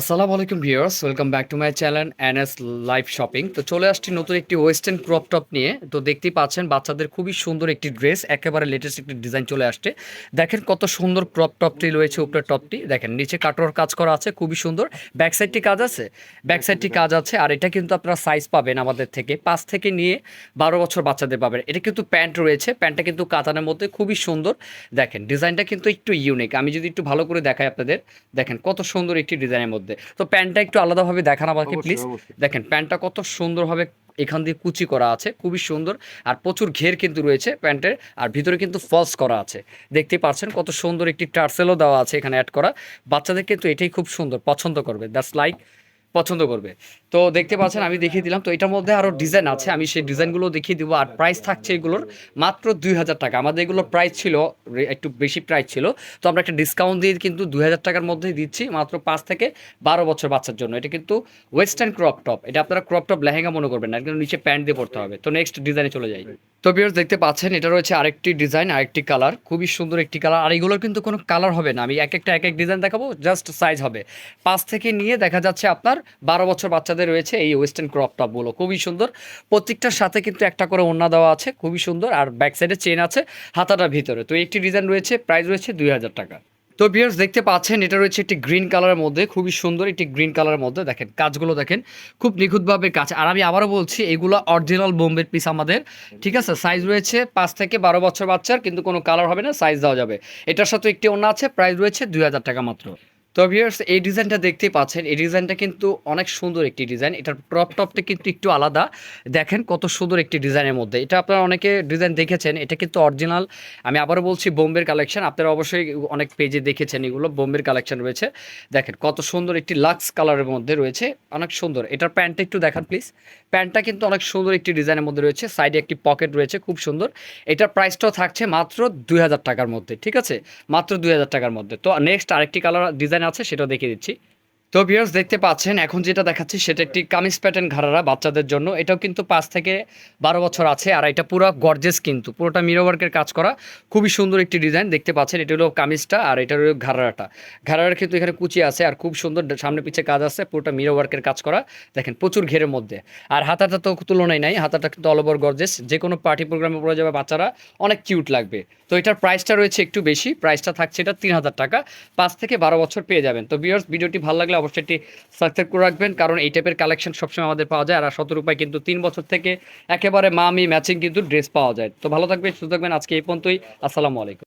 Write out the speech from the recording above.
আসসালামু আলাইকুম viewers, welcome back to my channel NS live shopping. তো চলে আসছি নতুন একটি ওয়েস্টার্ন ক্রপ টপ নিয়ে। তো দেখতেই পাচ্ছেন, বাচ্চাদের খুবই সুন্দর একটি ড্রেস, একেবারে লেটেস্ট একটি ডিজাইন চলে আসছে। দেখেন কত সুন্দর ক্রপ টপটি রয়েছে উপরের টপটি। দেখেন, নিচে কাটোর কাজ করা আছে, খুবই সুন্দর। ব্যাক সাইডটি কাজ আছে? ব্যাক সাইডটি কাজ আছে, আর এটা কিন্তু আপনারা সাইজ পাবেন আমাদের থেকে পাঁচ থেকে নিয়ে বারো বছর বাচ্চাদের পাবেন। এটা কিন্তু প্যান্ট রয়েছে, প্যান্টটা কিন্তু কাতানের মধ্যে খুবই সুন্দর। দেখেন, ডিজাইনটা কিন্তু একটু ইউনিক আমি যদি একটু ভালো করে দেখাই আপনাদের, দেখেন কত সুন্দর একটি ডিজাইনের মধ্যে। তো প্যান্টটা একটু আলাদাভাবে দেখান আমাকে প্লিজ দেখেন প্যান্টটা কত সুন্দরভাবে এখান দিয়ে কুচি করা আছে খুবই সুন্দর। আর প্রচুর ঘের কিন্তু রয়েছে প্যান্টের আর ভিতরে কিন্তু ফলস করা আছে। দেখতে পাচ্ছেন কত সুন্দর একটি টার্সেলও দেওয়া আছে এখানে অ্যাড করা। বাচ্চাদের কিন্তু এটাই খুব সুন্দর পছন্দ করবে। দ্যাটস লাইক পছন্দ করবে। তো দেখতে পাচ্ছেন, আমি দেখিয়ে দিলাম। তো এটার মধ্যে আরও ডিজাইন আছে। আমি সেই ডিজাইনগুলো দেখিয়ে দিব। আর প্রাইস থাকছে এগুলোর মাত্র দুই হাজার টাকা। আমাদের এগুলোর প্রাইস ছিল একটু বেশি প্রাইস ছিল। তো আমরা একটা ডিসকাউন্ট দিয়ে কিন্তু দুই হাজার টাকার মধ্যেই দিচ্ছি মাত্র পাঁচ থেকে বারো বছর বাচ্চার জন্য। এটা কিন্তু ওয়েস্টার্ন ক্রপ টপ এটা আপনারা ক্রপ টপ লেহেঙ্গা মনে করবেন না। কিন্তু নিচে প্যান্ট দিয়ে পড়তে হবে। তো নেক্সট ডিজাইনে চলে যাই। তো বিয়ার্স দেখতে পাচ্ছেন, এটা রয়েছে আরেকটি ডিজাইন আরেকটি কালার খুবই সুন্দর একটি কালার আর এগুলোর কিন্তু কোনো কালার হবে না। আমি এক একটা, এক এক ডিজাইন দেখাবো জাস্ট সাইজ হবে। পাঁচ থেকে নিয়ে দেখা যাচ্ছে আপনার বারো বছর বাচ্চাদের রয়েছে এই ওয়েস্টার্ন ক্রপ টপগুলো খুবই সুন্দর। প্রত্যেকটার সাথে কিন্তু একটা করে ওড়না দেওয়া আছে। খুবই সুন্দর। আর ব্যাক সাইডে চেন আছে হাতাটার ভিতরে। তো একটি ডিজাইন রয়েছে প্রাইস রয়েছে দুই হাজার টাকা। তো বিয়ার্স দেখতে পাচ্ছেন, এটা রয়েছে একটি গ্রিন কালারের মধ্যে, খুবই সুন্দর একটি গ্রিন কালারের মধ্যে। দেখেন, কাজগুলো দেখেন, খুব নিখুঁতভাবে কাজ। আর আমি আবারও বলছি, এগুলো অরিজিনাল বোম্বের পিস আমাদের। ঠিক আছে সাইজ রয়েছে পাঁচ থেকে বারো বছর বাচ্চার, কিন্তু কোনো কালার হবে না সাইজ দেওয়া যাবে। এটার সাথে একটি অন্য আছে প্রাইস রয়েছে দুই হাজার টাকা মাত্র। তো ভিউয়ার্স এই ডিজাইনটা দেখতেই পাচ্ছেন। এই ডিজাইনটা কিন্তু অনেক সুন্দর একটি ডিজাইন এটার ক্রপ টপটা কিন্তু একটু আলাদা। দেখেন কত সুন্দর একটি ডিজাইনের মধ্যে। এটা আপনারা অনেকে ডিজাইন দেখেছেন, এটা কিন্তু অরিজিনাল আমি আবারও বলছি, বোম্বের কালেকশন আপনারা অবশ্যই অনেক পেজে দেখেছেন এগুলো, বোম্বের কালেকশন রয়েছে। দেখেন কত সুন্দর একটি লাক্স কালারের মধ্যে রয়েছে। অনেক সুন্দর। এটার প্যান্টটা একটু দেখান প্লিজ প্যান্টটা কিন্তু অনেক সুন্দর একটি ডিজাইনের মধ্যে রয়েছে। সাইডে একটি পকেট রয়েছে, খুব সুন্দর। এটার প্রাইসটাও থাকছে মাত্র দুই হাজার টাকার মধ্যে, ঠিক আছে? মাত্র দুই হাজার টাকার মধ্যে। তো নেক্সট আরেকটি কালার ডিজাইন আছে সেটাও দেখিয়ে দিচ্ছি। তো ভিউয়ার্স দেখতে পাচ্ছেন, এখন যেটা দেখাচ্ছি সেটা একটি কামিজ প্যাটার্ন ঘাড়ারা বাচ্চাদের জন্য। এটাও কিন্তু পাঁচ থেকে বারো বছর আছে আর এটা পুরো গর্জেস কিন্তু, পুরোটা মিরো ওয়ার্কের কাজ করা। খুবই সুন্দর একটি ডিজাইন দেখতে পাচ্ছেন, এটা হলো কামিজটা আর এটা হলো ঘাড়াটা ঘাড়ার কিন্তু এখানে কুচি আছে আর খুব সুন্দর সামনে পিছে কাজ আছে, পুরোটা মিরো ওয়ার্কের কাজ করা। দেখেন, প্রচুর ঘেরের মধ্যে। আর হাতাটা তো তুলনায় নাই, হাতাটা কিন্তু অল ওভার গর্জেস যে কোনো পার্টি প্রোগ্রামে পড়ে যাবে বাচ্চারা, অনেক কিউট লাগবে। তো এটার প্রাইসটা রয়েছে একটু বেশি প্রাইসটা থাকছে এটা তিন হাজার টাকা। পাঁচ থেকে বারো বছর পেয়ে যাবেন। তো বিয়ার্স ভিডিওটি ভালো লাগলে অবশ্যই এটি সাবস্ক্রাইব করে রাখবেন, কারণ এই টাইপের কালেকশন সবসময় আমাদের পাওয়া যায়। আর সতেরো রূপায় কিন্তু তিন বছর থেকে একেবারে মামি ম্যাচিং কিন্তু ড্রেস পাওয়া যায়। তো ভালো থাকবেন, সুস্থ থাকবেন, আজকে এই পর্যন্তই। আসসালামু আলাইকুম।